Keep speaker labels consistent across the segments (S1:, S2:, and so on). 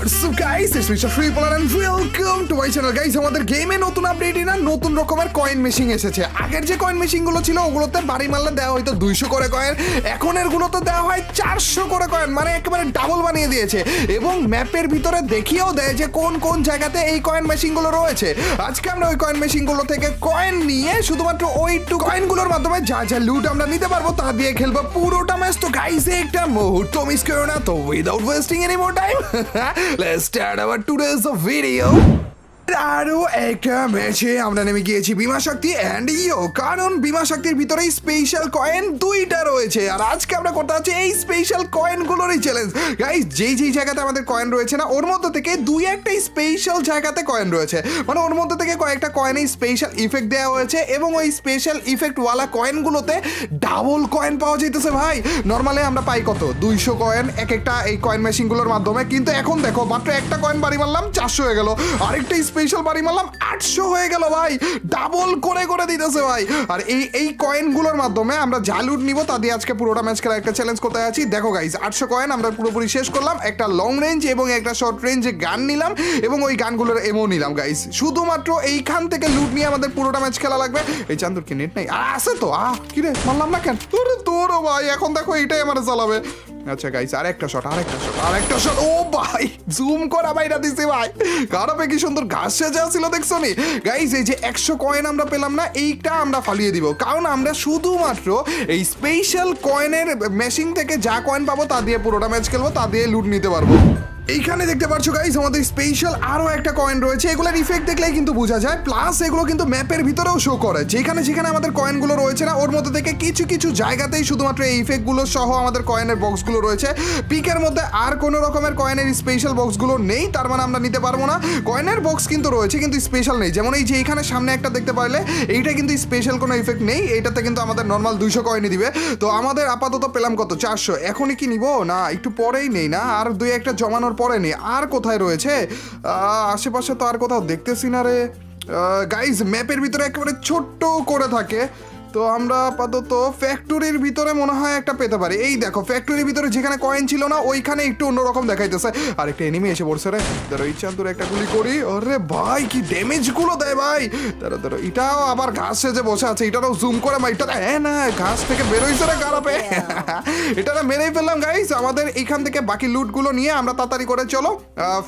S1: WhatsApp guys it's mister free বলার and welcome to my channel guys আমাদের গেমে নতুন আপডেট না নতুন রকমের কয়েন মেশিন এসেছে। আগের যে কয়েন মেশিনগুলো ছিল, ওগুলোতে বাড়ি মারলে দেওয়া হয়তো দুইশো করে কয়েন এখন এর গুলোতে দেওয়া হয় চারশো করে কয়েন মানে একেবারে ডাবল বানিয়ে দিয়েছে। এবং ম্যাপের ভিতরে দেখিয়েও দেয় যে কোন কোন জায়গাতে এই কয়েন মেশিনগুলো রয়েছে। আজকে আমরা ওই কয়েন মেশিনগুলো থেকে কয়েন নিয়ে শুধুমাত্র ওই টু কয়েনগুলোর মাধ্যমে যা যা লুট আমরা নিতে পারব তা দিয়ে খেলব পুরোটা ম্যাচ তো গাইস একটা মুহূর্ত মিস করো না। তো without wasting any more time let's start our today's video আরও একটা ম্যাচে আমরা নেমে গিয়েছি বিমা শক্তি অ্যান্ড ইও কারণ বিমা শক্তির ভিতরে স্পেশাল কয়েন দুইটা রয়েছে। আর আজকে আমরা করতে হচ্ছে এই স্পেশাল কয়েনগুলোরই চ্যালেঞ্জ গাইস যেই যেই জায়গাতে আমাদের কয়েন রয়েছে না, ওর মধ্যে থেকে দুই একটা স্পেশাল জায়গাতে কয়েন রয়েছে। মানে ওর মধ্যে থেকে কয়েকটা কয়েনে স্পেশাল ইফেক্ট দেওয়া হয়েছে এবং ওই স্পেশাল ইফেক্টওয়ালা কয়েনগুলোতে ডাবল কয়েন পাওয়া যেতেছে ভাই। নর্মালি আমরা পাই কত? দুইশো কয়েন এক একটা এই কয়েন মেশিনগুলোর মাধ্যমে। কিন্তু এখন দেখো, মাত্র একটা কয়েন বাড়ি মারলাম, চারশো হয়ে গেল। আরেকটা স্পেশাল বাড়ি মারলাম, আটশো হয়ে গেল ভাই। ডাবল করে করে দিতেছে ভাই। আর এই এই কয়েনগুলোর মাধ্যমে আমরা যা লুট নিব, তা দিয়ে আজকে পুরোটা ম্যাচ খেলা একটা চ্যালেঞ্জ করতে আছি? দেখো গাইজ আটশো কয়েন আমরা পুরোপুরি শেষ করলাম। একটা লং রেঞ্জ এবং একটা শর্ট রেঞ্জে গান নিলাম এবং ওই গানগুলোর এমও নিলাম গাইজ শুধুমাত্র এইখান থেকে লুট নিয়ে আমাদের পুরোটা ম্যাচ খেলা লাগবে। এই চান্দুর কি নেট নাই? আর আছে তো। আহ, কিরে, মারলাম না কেন? তোরে, তোরও ভাই, এখন দেখো এটাই আমার চালাবে আচ্ছা গাইস আর একটা শট আর একটা শট আর একটা শট ও ভাই জুম করা ভাইরা দিছি ভাই। কারপে কি সুন্দর ঘাস সেজা ছিল দেখছ নি? গাইস এই যে একশো কয়েন আমরা পেলাম না, এইটা আমরা ফালিয়ে দিব। কারণ আমরা শুধুমাত্র এই স্পেশাল কয়েনের মেশিন থেকে যা কয়েন পাবো, তা দিয়ে পুরোটা ম্যাচ খেলব, তা দিয়ে লুট নিতে পারব। এইখানে দেখতে পাচ্ছ গাইস আমাদের স্পেশাল আরও একটা কয়েন রয়েছে। এগুলোর ইফেক্ট দেখলেই কিন্তু বোঝা যায়। প্লাস এগুলো কিন্তু ম্যাপের ভিতরেও শো করে। যেখানে যেখানে আমাদের কয়েনগুলো রয়েছে না, ওর মধ্যে থেকে কিছু কিছু জায়গাতেই শুধুমাত্র এই ইফেক্টগুলো সহ আমাদের কয়েনের বক্সগুলো রয়েছে। পিকের মধ্যে আর কোনো রকমের কয়েনের স্পেশাল বক্সগুলো নেই, তার মানে আমরা নিতে পারব না। কয়েনের বক্স কিন্তু রয়েছে, কিন্তু স্পেশাল নেই। যেমন এই যে এখানে সামনে একটা দেখতে পারলে, এইটা কিন্তু স্পেশাল কোনো ইফেক্ট নেই। এইটাতে কিন্তু আমাদের নর্মাল দুইশো কয়েনই দিবে। তো আমাদের আপাতত পেলাম কত? চারশো। এখনই কি নিব? না, একটু পরেই নেই না। আর দুই একটা জমানোর পরে নেই আর কোথায় রয়েছে? আশেপাশে তো আর কোথাও দেখতেছি না রে। গাইজ ম্যাপের ভিতরে একেবারে ছোট্ট করে থাকে। তো আমরা আপাতত ফ্যাক্টরির ভিতরে মনে হয় একটা পেতে পারি। এই দেখো ফ্যাক্টরির ভিতরে যেখানে কয়েন ছিল না ওইখানে একটু অন্যরকম দেখাইতেছে। আর একটা এনিমি এসে পড়ছে রে। ধরো ইচ্ছা তোর একটা গুলি করি। আরে ভাই কি ড্যামেজগুলো দেয় ভাই। ধরো ধরো এটাও আবার ঘাস সেজে বসে আছে। এটারও জুম করে মা এটা হ্যাঁ না ঘাস থেকে বেরোইছে রে গারাপে এটা না মেরেই ফেললাম গাইস আমাদের এখান থেকে বাকি লুটগুলো নিয়ে আমরা তাড়াতাড়ি করে চলো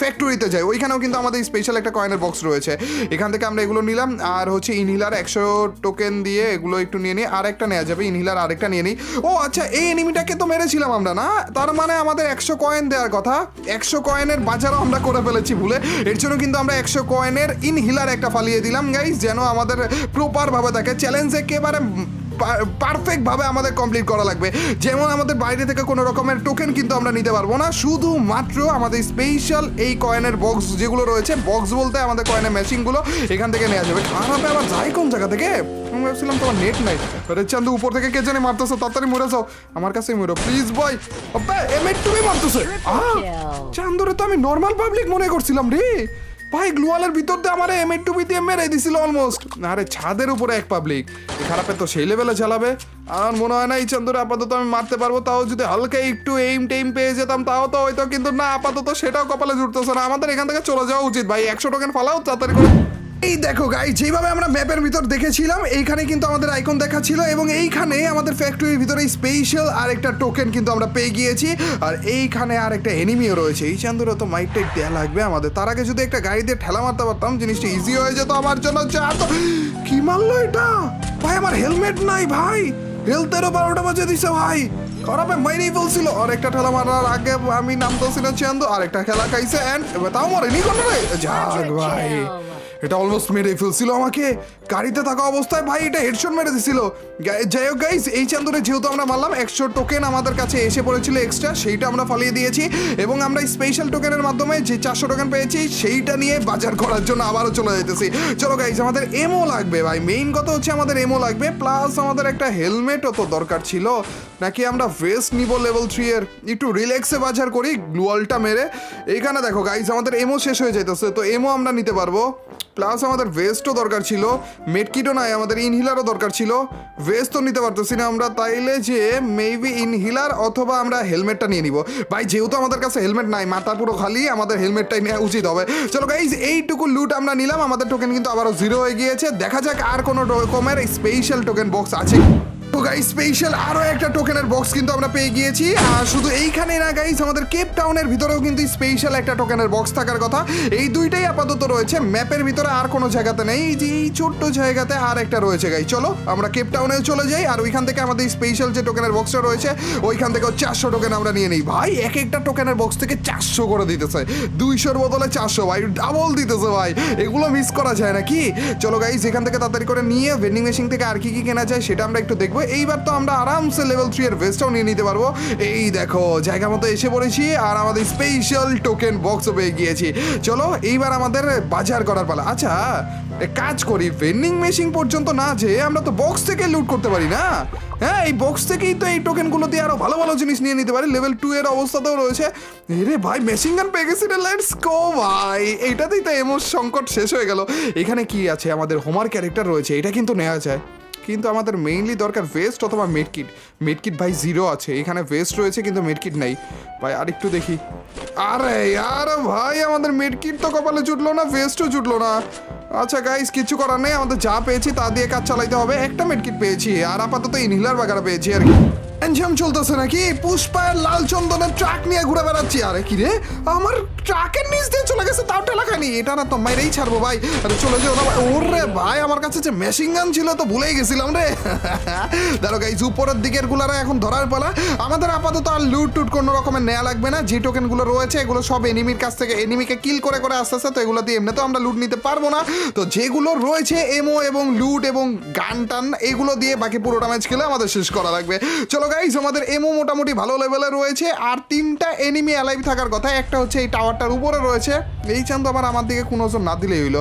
S1: ফ্যাক্টরিতে যাই। ওইখানেও কিন্তু আমাদের স্পেশাল একটা কয়েনের বক্স রয়েছে। এখান থেকে আমরা এগুলো নিলাম। আর হচ্ছে ইনহিলার একশো টোকেন দিয়ে এগুলো একটু নিয়ে নিই আর একটা নেওয়া যাবে, ইনহিলার আরেকটা নিয়ে নিই। ও আচ্ছা এই এনিমিটাকে তো মেরেছিলাম আমরা, না? তার মানে আমাদের একশো কয়েন দেওয়ার কথা। একশো কয়েনের বাজারও আমরা করে ফেলেছি ভুলে। এর জন্য কিন্তু আমরা একশো কয়েনের ইনহিলার একটা ফালিয়ে দিলাম গাইস যেন আমাদের প্রপার ভাবে থাকে চ্যালেঞ্জ একেবারে পারফেক্ট ভাবে আমাদের কমপ্লিট করা লাগবে। যেমন আমাদের বাইরে থেকে কোনো রকমের টোকেন কিন্তু আমরা নিতে পারব না। শুধুমাত্র আমাদের স্পেশাল এই কয়েনের বক্স যেগুলো রয়েছে বক্স বলতে আমাদের কয়েনের মেশিনগুলো এখান থেকে নেওয়া যাবে। খারাপে আবার যাই কোন জায়গা থেকে? আমি ভাবছিলাম তোমার নেট নাই। আরে চান্দু উপর থেকে কে জানে মারতেছো? তাড়াতাড়ি মরে যাও। আমার কাছেই মরো। প্লিজ বয় আব্বা এমএট তুমি মারতেছে। চান্দুরে তো আমি নর্মাল পাবলিক মনে করছিলাম রে। ভাই, গ্লুয়ালের ভিতর দিয়ে আমার এম টু বি দিয়ে মেরে দিছিল অলমোস্ট আরে, ছাদের উপরে এক পাবলিক খারাপে তো সেই লেভেলে চালাবে। আমার মনে হয় না এই চন্দরে আপাতত আমি মারতে পারব, তাও যদি হালকা একটু এইম টেইম পেয়ে যেতাম, তাও তো হয়তো, কিন্তু না, আপাতত সেটাও কপালে জুটতেছে না। আমাদের এখান থেকে চলে যাওয়া উচিত। ভাই, একশো টোকেন ফালাও তাড়াতাড়ি করে। এই দেখো গাই যেভাবে আমরা ম্যাপের ভিতর দেখেছিলাম, এইখানে কিন্তু আমাদের আইকন দেখা ছিল এবং এইখানে আমাদের ফ্যাক্টরির ভিতরে স্পেশাল আর একটা টোকেন কিন্তু আমরা পেয়ে গিয়েছি। আর এইখানে আর একটা এনিমিও রয়েছে। এই চান্দুরা তো মাইক টাইক দেওয়া লাগবে আমাদের। তার আগে যদি একটা গাড়ি দিয়ে ঠেলা মারতে পারতাম, জিনিসটা ইজি হয়ে যেত আমার জন্য। যা তো কি মারলো এটা? ভাই, আমার হেলমেট নাই ভাই। হেলথেরও বারোটা বাজে দিছে ভাই। খারাপে মাইরেই বলছিল। আর একটা ঠেলা মারার আগে আমি নামতেছি চান্দু আর একটা খেলা খাইছে এন্ড তাও মরেনি কোনো রে যাক ভাই। এটা অলমোস্ট মেরে ফেলছিল আমাকে। গাড়িতে থাকা অবস্থায় ভাই এটা হেডশট মেরে দিছিল। যাই হোক গাইস এই চান্দরে যেহেতু আমরা মারলাম একশো টোকেন আমাদের কাছে এসে পড়েছিল এক্সট্রা সেইটা আমরা ফালিয়ে দিয়েছি এবং আমরা স্পেশাল টোকেনের মাধ্যমে যে চারশো টোকেন পেয়েছি, সেইটা নিয়ে বাজার করার জন্য আবারও চলে যেতেছি চলো গাইস আমাদের এমও লাগবে ভাই। মেইন কথা হচ্ছে আমাদের এমও লাগবে প্লাস আমাদের একটা হেলমেটও তো দরকার ছিল। নাকি আমরা ভেস্ট নিব লেভেল থ্রি এর? একটু রিল্যাক্সে বাজার করি গ্লুয়ালটা মেরে। এইখানে দেখো গাইজ আমাদের এমও শেষ হয়ে যেতেছে তো এমও আমরা নিতে পারব। প্লাস আমাদের ভেস্টও দরকার ছিল মেডকিটও নাই, আমাদের ইনহিলারও দরকার ছিল। ভেস্ট তো নিতে পারতেছি না আমরা, তাইলে যে মেবি ইনহিলার অথবা আমরা হেলমেটটা নিয়ে নিব। ভাই, যেহেতু আমাদের কাছে হেলমেট নাই, মাথা পুরো খালি, আমাদের হেলমেটটাই নেওয়া উচিত হবে। চলো গাইজ এইটুকু লুট আমরা নিলাম, আমাদের টোকেন কিন্তু আবারও জিরো হয়ে গিয়েছে। দেখা যাক আর কোনো রকমের স্পেশাল টোকেন বক্স আছে। স্পেশাল আরও একটা টোকেনের বক্স কিন্তু আমরা পেয়ে গিয়েছি। আর শুধু এইখানে না গাইস আমাদের কেপ টাউনের ভিতরেও কিন্তু স্পেশাল একটা টোকেনের বক্স থাকার কথা। এই দুইটাই আপাতত রয়েছে। ম্যাপের ভিতরে আর কোনো জায়গাতে নেই। যে এই ছোট্ট জায়গাতে আর একটা রয়েছে গাই চলো, আমরা কেপ টাউনে চলে যাই। আর ওইখান থেকে আমাদের স্পেশাল যে টোকেনের বক্সটা রয়েছে, ওইখান থেকে চারশো টোকেন আমরা নিয়ে নিই। ভাই, এক একটা টোকেনের বক্স থেকে চারশো করে দিতেছে। দুইশোর বদলে চারশো, ভাই ডাবল দিতেছে ভাই। এগুলো মিস করা যায় নাকি? চলো গাইস এখান থেকে তাড়াতাড়ি করে নিয়ে ভেন্ডিং মেশিন থেকে আর কি কি কেনা যায় সেটা আমরা একটু দেখব। এইবার তো আমরা আরামসে লেভেল থ্রি এর ভেস্টটাও নিয়ে নিতে পারব। এই দেখো, জায়গা মতো এসে পড়েছি আর আমাদের স্পেশাল টোকেন বক্সও পেয়ে গিয়েছি। চলো, এইবার আমাদের বাজার করার পালা। আচ্ছা কাজ করি ভেন্ডিং মেশিন পর্যন্ত না যে আমরা তো বক্স থেকে লুট করতে পারি না? হ্যাঁ এই বক্স থেকেই তো এই টোকেনগুলো দিয়ে আরও ভালো ভালো জিনিস নিয়ে নিতে পারি। লেভেল টু এর অবস্থাতেও রয়েছে। রে ভাই মেশিন গান পেয়ে গেছি লেটস গো ভাই। এইটাতেই তো এমন সংকট শেষ হয়ে গেল। এখানে কি আছে? আমাদের হোমার ক্যারেক্টার রয়েছে, এটা কিন্তু নেওয়া যায়। কিন্তু আমাদের মেইনলি দরকার ভেস্ট অথবা মেডকিট মেডকিট ভাই জিরো আছে, এখানে ভেস্ট রয়েছে কিন্তু মেডকিট নাই। ভাই আর একটু দেখি। আরে আর ভাই, আমাদের মেডকিট তো কপালে জুটলো না ভেস্টও জুটলো না। আচ্ছা গাইস কিছু করার নেই, আমাদের যা পেয়েছি তা দিয়ে কাজ চালাইতে হবে। একটা মেডকিট পেয়েছি, আর আপাতত ইনহিলার বাগারা পেয়েছি আর কি। এনজাম চলতেছে নাকি? পুষ্পায়ের লাল চন্দনের ট্রাক নিয়ে ঘুরে বেড়াচ্ছি। আরে কি রে? আমার ট্রাকের নিচ দিয়ে চলে গেছে, তাও টেলা খানি এটা না তো মাইরেই ছাড়বো ভাই। আরে চলে যাও না ভাই। ওরে ভাই, আমার কাছে যে মেশিন গান ছিল তো ভুলেই গেছিলাম রে। দেখো গাইজ উপরের দিকের গুলারা এখন ধরার পালা। আমাদের আপাতত আর লুট টুট কোনো রকমের নেওয়া লাগবে না। যে টোকেনগুলো রয়েছে, এগুলো সব এনিমির কাছ থেকে এনিমিকে কিল করে করে আস্তে আস্তে তো এগুলো দিয়ে এমনি তো আমরা লুট নিতে পারব না। তো যেগুলো রয়েছে এমও এবং লুট এবং গান টান এগুলো দিয়ে বাকি পুরোটা ম্যাচ খেলে আমাদের শেষ করা লাগবে। চলো গাইজ আমাদের এমও মোটামুটি ভালো লেভেলে রয়েছে। আর তিনটা এনিমি অ্যালাইভ থাকার কথা, একটা হচ্ছে এই টাওয়ারটার উপরে রয়েছে। এই চান্দ আবার আমার দিকে কোনো ওজন না দিলেই হইল।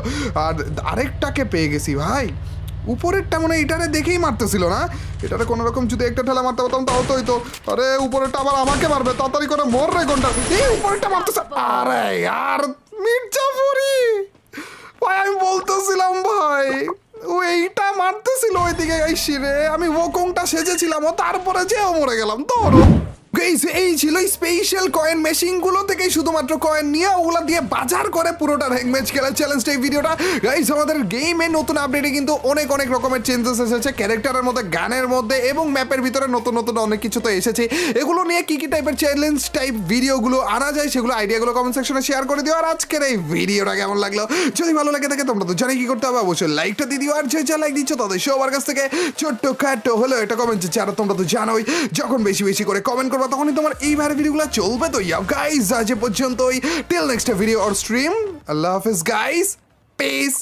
S1: আর আরেকটাকে পেয়ে গেছি ভাই। উপরেরটা মনে এটারে দেখেই মারতেছিল না? এটারে কোনো রকম যদি একটা ঠেলা মারতে পারতাম, তাও তো হইতো। আরে, উপরেরটা আবার আমাকে মারবে, তাড়াতাড়ি করে মর রে কোনটা এই উপরেরটা মারতেছে। আরে, আর মির্জাপুরি ভাই, আমি বলতেছিলাম, ভাই, ও এইটা মারতেছিল ওইদিকে, এই শিরে। আমি ওকংটা সেজেছিলাম ও তারপরে যেও মরে গেলাম তোর গাইস এই ছিল স্পেশাল কয়েন মেশিনগুলো থেকে শুধুমাত্র কয়েন নিয়ে ওগুলো দিয়ে বাজার করে পুরোটা র্যাঙ্ক ম্যাচ খেলার চ্যালেঞ্জটা এই ভিডিওটা গাইস আমাদের গেমে নতুন আপডেটে কিন্তু অনেক অনেক রকমের চেঞ্জেস এসেছে। ক্যারেক্টারের মধ্যে, গানের মধ্যে এবং ম্যাপের ভিতরে নতুন নতুন অনেক কিছু তো এসেছে। এগুলো নিয়ে কি কি টাইপের চ্যালেঞ্জ টাইপ ভিডিওগুলো আনা যায় সেগুলো আইডিয়াগুলো কমেন্ট সেকশনে শেয়ার করে দিও। আর আজকের এই ভিডিওটা কেমন লাগল? যদি ভালো লাগে থাকে, তোমরা তো জানি কি করতে হবে। অবশ্যই লাইকটা দিয়ে দিও। আর যে যা লাইক দিচ্ছ, তাদের সবার কাছ থেকে ছোট্ট খাট্টো হলো এটা কমেন্ট যে আর তোমরা তো জানোই, যখন বেশি বেশি করে কমেন্ট করবা তখনই তোমার এই এইভাবে ভিডিওগুলো চলবে তো ইয়াও গাইস আজ পর্যন্তই। Till next video or stream আল্লাহ হাফেজ গাইস পিস